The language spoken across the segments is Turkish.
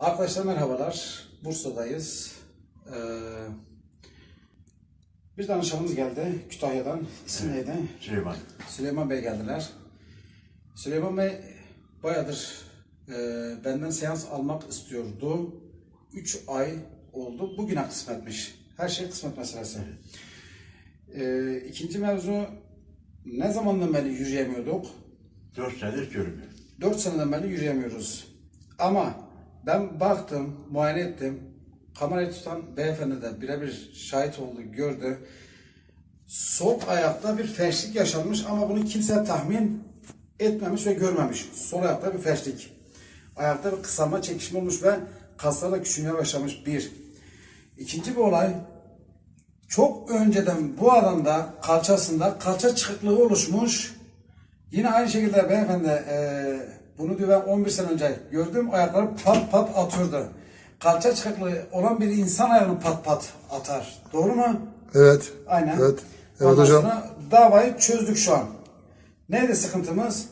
Arkadaşlar merhabalar. Bursa'dayız. Ee, bir danışanımız geldi Kütahya'dan. İsim neydi? Süleyman. Süleyman Bey geldiler. Süleyman Bey bayağıdır e, benden seans almak istiyordu. 3 ay oldu. Bugüne kısmetmiş. Her şey kısmet meselesi. E, ikinci mevzu ne zamandan beri yürüyemiyorduk? Dört senedir görmüyor. 4 seneden beri yürüyemiyoruz. Ama ben baktım, muayene ettim. Kamerayı tutan beyefendi de birebir şahit oldu, gördü. Sol ayakta bir felçlik yaşanmış ama bunu kimse tahmin etmemiş ve görmemiş. Sol ayakta bir felçlik. Ayakta bir kısalma çekişme olmuş ve kaslar da küçülmeye başlamış. Bir. İkinci bir olay, çok önceden bu adamda kalçasında kalça çıkıklığı oluşmuş. Yine aynı şekilde beyefendi eee bunu diyor ben 11 sene önce gördüm ayakları pat pat atıyordu. Kalça çıkıklığı olan bir insan ayağını pat pat atar. Doğru mu? Evet. Aynen. Evet. Evet Ondan hocam. sonra davayı çözdük şu an. Neydi sıkıntımız?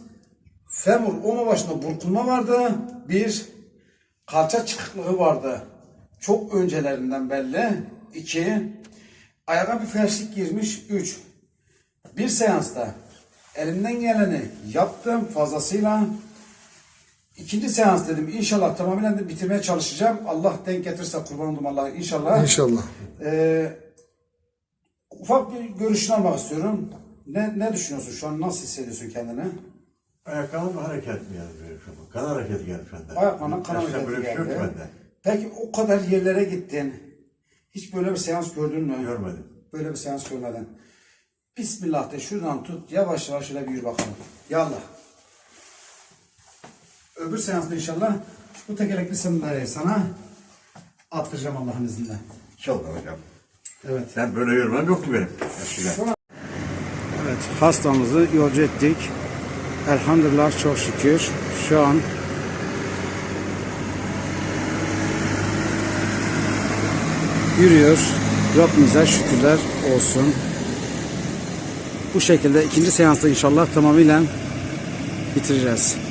Femur omur başında burkulma vardı. Bir, kalça çıkıklığı vardı. Çok öncelerinden belli. İki, ayağa bir felçlik girmiş. Üç, bir seansta elimden geleni yaptım fazlasıyla. İkinci seans dedim inşallah tamamen de bitirmeye çalışacağım. Allah denk getirse kurban oldum Allah inşallah. İnşallah. Ee, ufak bir görüşünü almak istiyorum. Ne, ne düşünüyorsun şu an? Nasıl hissediyorsun kendini? Ayaklarım hareket mi yani şu an? Kan hareketi gelmiş bende. Ayaklarına kan Eskiden hareketi böyle bir şey yok geldi. bende. Peki o kadar yerlere gittin. Hiç böyle bir seans gördün mü? Görmedim. Böyle bir seans görmedin. Bismillah de şuradan tut. Yavaş yavaş şöyle bir yürü bakalım. Yallah. Öbür seansta inşallah bu tekerlekli sandalyeyi sana attıracağım Allah'ın izniyle. İnşallah hocam. Evet. Ben böyle yürümem yoktu benim. Eskiden. Evet, hastamızı yolcu ettik. Elhamdülillah çok şükür. Şu an yürüyor. Rabbimize şükürler olsun. Bu şekilde ikinci seansta inşallah tamamıyla bitireceğiz.